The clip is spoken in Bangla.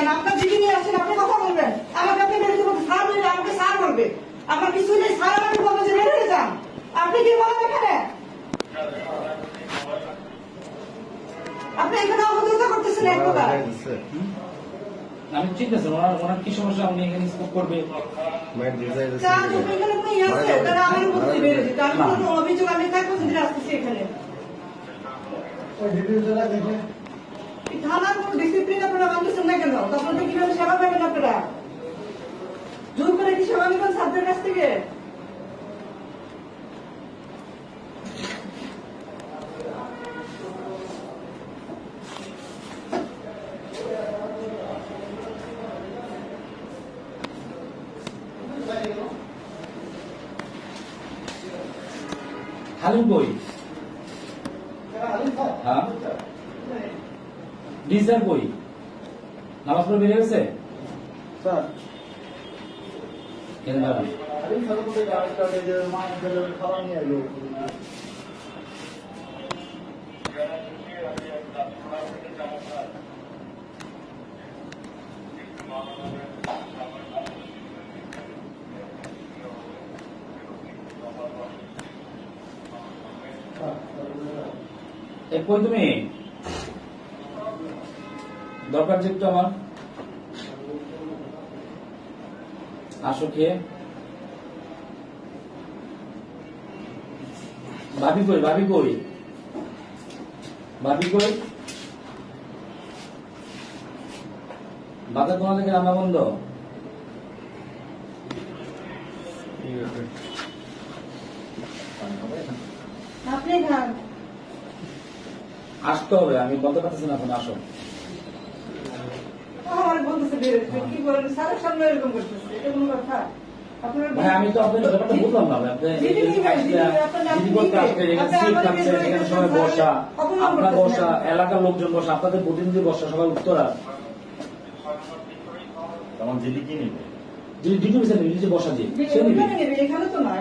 কেন আপনার দিদি নিয়ে আসছেন আপনি কথা বলবেন। আমাকে আপনি বেরোতে বলতে স্যার বলবে আমাকে স্যার বলবে। আপনার কিছু নেই স্যার আমাকে বলবে যে বের যান আপনি কি বলেন এখানে? আপনি এখানে অবদূত করতেছেন এক প্রকার। আমি ঠিক আছে ওনার ওনার কি সমস্যা? উনি এখানে স্কোপ করবে? ইয়ে অভিযোগ আমি থাকব আসতেছি এখানে। থানার কোনো ডিসিপ্লিন আপনারা মানতেছেন না কেন তখন তো কীভাবে সেবা পাবেন আপনারা জোর করে কি সেবা নেবেন ছাত্রের কাছ থেকে হালিম বই। হ্যাঁ? ডিজার বই। নামাজ পড়ে বেরিয়ে গেছে? স্যার। কেন ম্যাডাম আরে স্যার কই তুমি? দরকার যে একটু আমার। আসো খেয়ে। ভাবি কই ভাবি কই? ভাবি কই? বাজার তোমার থেকে রান্না বন্ধ? আপনি খান। আসতে হবে আমি বলতে পারতেছি না এখন আসো। ভাই আমি তো আপনার ব্যাপারটা বুঝলাম না এখানে সবাই বসা আপনার বসা এলাকার লোকজন বসা আপনাদের প্রতিনিধি বসা সবাই উত্তরা তখন দিদি কি নেবে? যদি ডিউটি নিজে বসা দিয়ে সে নিবে। এখানে তো না